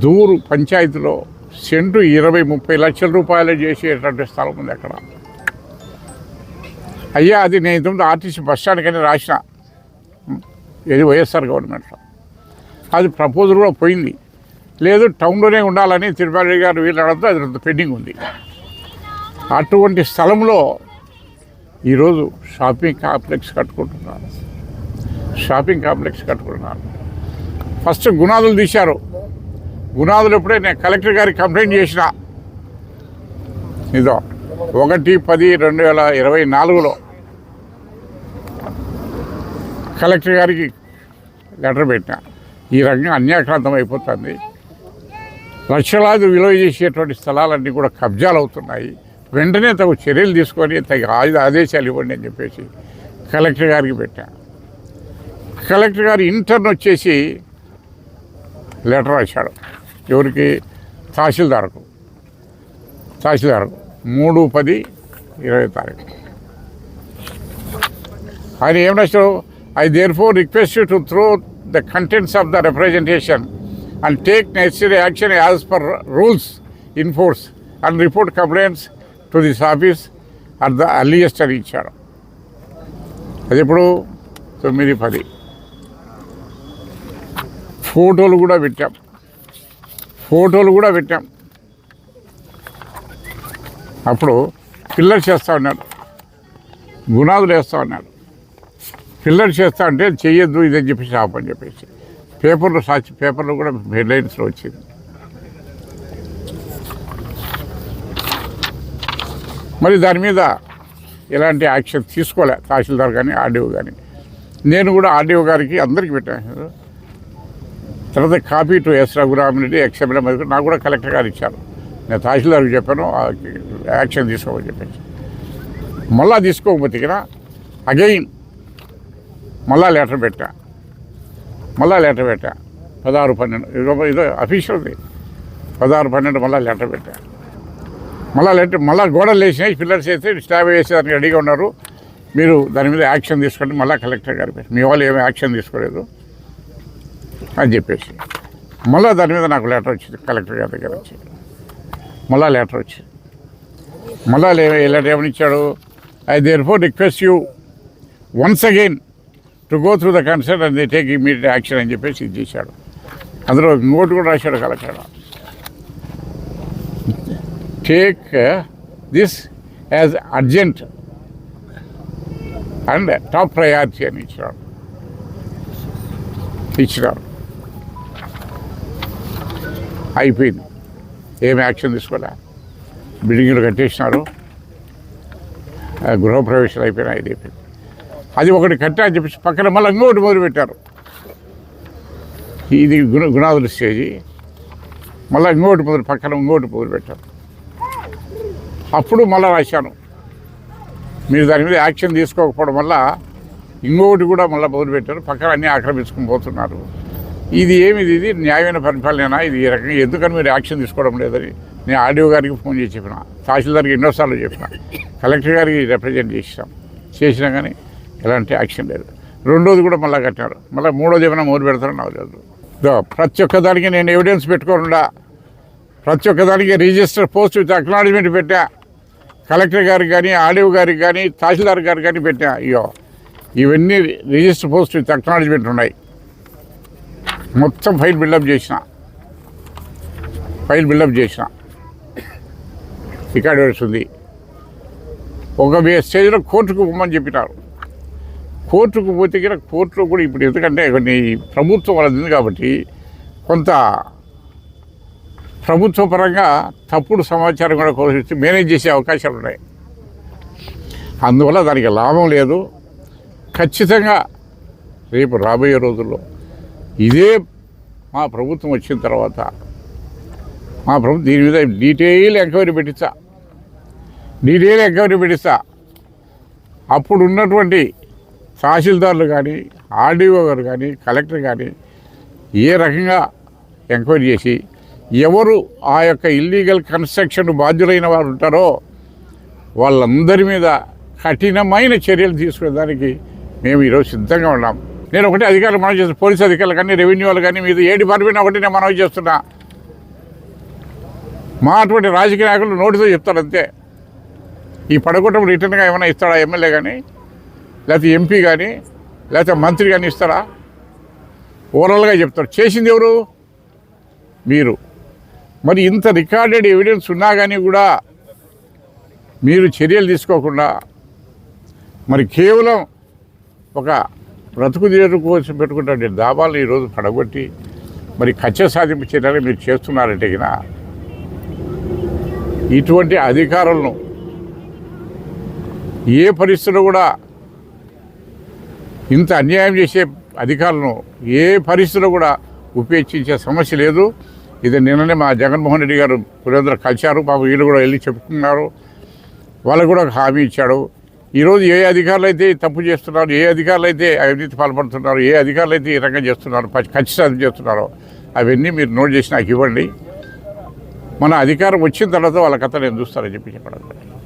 దూరు పంచాయతీలో సెంటు ఇరవై ముప్పై లక్షల రూపాయలు చేసేటువంటి స్థలం ఉంది అక్కడ. అయ్యా అది నేను ఇంతకుముందు ఆర్టీసీ బస్ స్టాండ్కని రాసిన. ఇది వైఎస్ఆర్ గవర్నమెంట్లో అది ప్రపోజల్ కూడా పోయింది. లేదు టౌన్లోనే ఉండాలని తిరుపతి గారు వీళ్ళడంతో అది పెండింగ్ ఉంది. అటువంటి స్థలంలో ఈరోజు షాపింగ్ కాంప్లెక్స్ కట్టుకుంటున్నారు. షాపింగ్ కాంప్లెక్స్ కట్టుకుంటున్నారు. ఫస్ట్ గుణాదులు తీశారు. గుణాదులు ఎప్పుడే నేను కలెక్టర్ గారికి కంప్లైంట్ చేసిన. ఇదో ఒకటి పది రెండు వేల ఇరవై నాలుగులో కలెక్టర్ గారికి లెటర్ పెట్టిన. ఈ రకంగా అన్యాక్రాంతం అయిపోతుంది. లక్షలాది విలువ చేసేటువంటి స్థలాలన్నీ కూడా కబ్జాలు అవుతున్నాయి. వెంటనే తగు చర్యలు తీసుకొని తగిన ఆయుధ ఆదేశాలు ఇవ్వండి అని చెప్పేసి కలెక్టర్ గారికి పెట్టా కలెక్టర్ గారు ఇంటర్న్ వచ్చేసి లెటర్ రాశాడు. ఎవరికి? తహసీల్దార్కు. తహసీల్దార్కు. మూడు పది ఇరవై తారీఖు. ఆయన ఏం రాశారు I therefore request to through the contents of the representation and take necessary action as per rules in force and report complaints to this office at the earliest అని ఇచ్చాడు అది ఇప్పుడు తొమ్మిది పది. ఫోటోలు కూడా పెట్టాం. ఫోటోలు కూడా పెట్టాం. అప్పుడు పిల్లర్స్ చేస్తూ ఉన్నాడు గుణాదులు వేస్తూ ఉన్నాడు పిల్లలు చేస్తా అంటే చెయ్యొద్దు ఇదని చెప్పేసి ఆపని చెప్పేసి. పేపర్లో సాక్షి పేపర్లో కూడా హెడ్లైన్స్లో వచ్చింది. మరి దాని మీద ఎలాంటి యాక్షన్ తీసుకోలే తహసీల్దార్ కానీ ఆర్డీఓ కానీ నేను కూడా ఆర్డీఓ గారికి అందరికీ పెట్టాను. తర్వాత copy to S Raghuramareddy ex MLA నాకు కూడా కలెక్టర్ గారు ఇచ్చారు. నేను తహసీల్దార్కి చెప్పాను యాక్షన్ తీసుకోమని చెప్పేసి. మళ్ళా తీసుకోకపోతే అగైన్ మళ్ళా లెటర్ పెట్టా. మళ్ళా లెటర్ పెట్టా. పదహారు పన్నెండు ఇదో ఇదో అఫీషియల్ది. పదహారు పన్నెండు మళ్ళీ లెటర్ పెట్టా. మళ్ళా లెటర్ మళ్ళా గోడలు వేసినాయి పిల్లర్స్ వేస్తే స్టాబ్ వేసేదానికి రెడీగా ఉన్నారు. మీరు దాని మీద యాక్షన్ తీసుకోండి మళ్ళీ కలెక్టర్ గారి మీ వాళ్ళు ఏమి యాక్షన్ తీసుకోలేదు. అని చెప్పేసి. మళ్ళీ దాని మీద నాకు లెటర్ వచ్చింది కలెక్టర్ గారి దగ్గర వచ్చి. మళ్ళా లెటర్ వచ్చింది. మళ్ళా లెటర్ ఏమని ఇచ్చాడు I therefore request you once again to go through the concert and they take immediate action అని చెప్పేసి ఇది చేశాడు. అందులో నోట్ కూడా రాశాడు collector. Take this as urgent and top priority అని ఇచ్చినాడు ఇచ్చినాడు. అయిపోయింది. ఏం యాక్షన్ తీసుకోలే. బిల్డింగ్లు కట్టేసినారు. గృహప్రవేశాలు అయిపోయినాయి ఇది అయిపోయింది. అది ఒకటి కట్టా అని చెప్పేసి పక్కన మళ్ళీ ఇంకోటి మొదలుపెట్టారు. ఇది గుణ గుణాదుల స్టేజీ. మళ్ళీ ఇంకోటి మొదలు పక్కన ఇంకోటి మొదలుపెట్టారు. అప్పుడు మళ్ళీ రాశాను. మీరు దాని మీద యాక్షన్ తీసుకోకపోవడం వల్ల ఇంకొకటి కూడా మళ్ళీ మొదలుపెట్టారు. పక్కన అన్నీ ఆక్రమించుకుని పోతున్నారు. ఇది ఏమిది? ఇది న్యాయమైన పరిపాలన ఇది ఈ రకంగా? ఎందుకని మీరు యాక్షన్ తీసుకోవడం లేదని నేను ఆర్డీఓ గారికి ఫోన్ చేసి చెప్పిన. తహసీల్దార్కి ఎన్నోసార్లు చెప్పిన. కలెక్టర్ గారికి రిప్రజెంట్ చేసినాం చేసినా కానీ ఎలాంటి యాక్షన్ లేదు. రెండోది కూడా మళ్ళీ కట్టినారు. మళ్ళీ మూడోది ఏమైనా మూడు పెడతారో నాకు తెలియదు ప్రతి ఒక్క దానికి నేను ఎవిడెన్స్ పెట్టుకోకుండా ప్రతి ఒక్క దానికి రిజిస్టర్ పోస్ట్ విత్ అక్నాలజ్మెంట్ పెట్టా. కలెక్టర్ గారికి కానీ ఆర్డీఓ గారికి కానీ తహసీల్దార్ గారికి కానీ పెట్టా. అయ్యో ఇవన్నీ రిజిస్టర్ పోస్ట్ విత్ అక్నాలజ్మెంట్ ఉన్నాయి. మొత్తం ఫైల్ బిల్డప్ చేసిన. ఫైల్ బిల్డప్ చేసిన. రికార్డ్ వస్తుంది ఒక వే- స్టేజ్లో కోర్టుకు పోమని చెప్పినారు. కోర్టుకు పోతే కూడా కోర్టులో కూడా ఇప్పుడు ఎందుకంటే కొన్ని ప్రభుత్వం వాళ్ళది ఉంది కాబట్టి కొంత ప్రభుత్వ పరంగా తప్పుడు సమాచారం కూడా కోసి మేనేజ్ చేసే అవకాశాలు ఉన్నాయి. అందువల్ల దానికి లాభం లేదు. ఖచ్చితంగా రేపు రాబోయే రోజుల్లో ఇదే మా ప్రభుత్వం వచ్చిన తర్వాత మా ప్రభుత్వం దీని మీద డీటెయిల్ ఎంక్వైరీ పెట్టిస్తా. డీటెయిల్ ఎంక్వైరీ పెట్టిస్తా. అప్పుడు ఉన్నటువంటి తహసీల్దార్లు కానీ ఆర్డీఓ గారు కానీ కలెక్టర్ కానీ ఏ రకంగా ఎంక్వైరీ చేసి ఎవరు ఆ యొక్క ఇల్లీగల్ కన్స్ట్రక్షన్ బాధ్యులైన వారు ఉంటారో వాళ్ళందరి మీద కఠినమైన చర్యలు తీసుకునేదానికి మేము ఈరోజు సిద్ధంగా ఉన్నాం. నేను ఒకటే అధికారులు మనం చేస్తున్నా. పోలీస్ అధికారులు కానీ రెవెన్యూ వాళ్ళు కానీ మీద ఏ డిపార్ట్మెంట్ ఒకటి నేను మనవి చేస్తున్నా. మా అటువంటి రాజకీయ నాయకులు నోటితో చెప్తారు అంతే. ఈ పడగొట్టం రిటర్న్గా ఏమైనా ఇస్తాడా ఎమ్మెల్యే కానీ లేకపోతే ఎంపీ కానీ లేకపోతే మంత్రి కానీ ఇస్తారా? ఓవరాల్గా చెప్తారు. చేసింది ఎవరు? మీరు. మరి ఇంత రికార్డెడ్ ఎవిడెన్స్ ఉన్నా కానీ కూడా మీరు చర్యలు తీసుకోకుండా మరి కేవలం ఒక బ్రతుకు తీరు కోసం పెట్టుకుంటే దాబాలను ఈరోజు పడగొట్టి మరి కచ్చ సాధింపు చర్యలు మీరు చేస్తున్నారంటే కదా ఇటువంటి అధికారులను ఏ పరిస్థితిలో కూడా ఇంత అన్యాయం చేసే అధికారులను ఏ పరిస్థితిలో కూడా ఉపేక్షించే సమస్య లేదు. ఇది నిన్ననే మా జగన్మోహన్ రెడ్డి గారు పురేంద్ర కలిశారు పాపం వీళ్ళు కూడా వెళ్ళి చెప్పుకున్నారు. వాళ్ళకు కూడా ఒక హామీ ఇచ్చాడు. ఈరోజు ఏ అధికారులు అయితే తప్పు చేస్తున్నారు ఏ అధికారులు అయితే అవినీతి పాల్పడుతున్నారు ఏ అధికారులు అయితే ఈ రకంగా చేస్తున్నారు ఖచ్చితంగా చేస్తున్నారో అవన్నీ మీరు నోట్ చేసి నాకు ఇవ్వండి. మన అధికారం వచ్చిన తర్వాత వాళ్ళ కథ నేను చూస్తానని చెప్పి చెప్పడం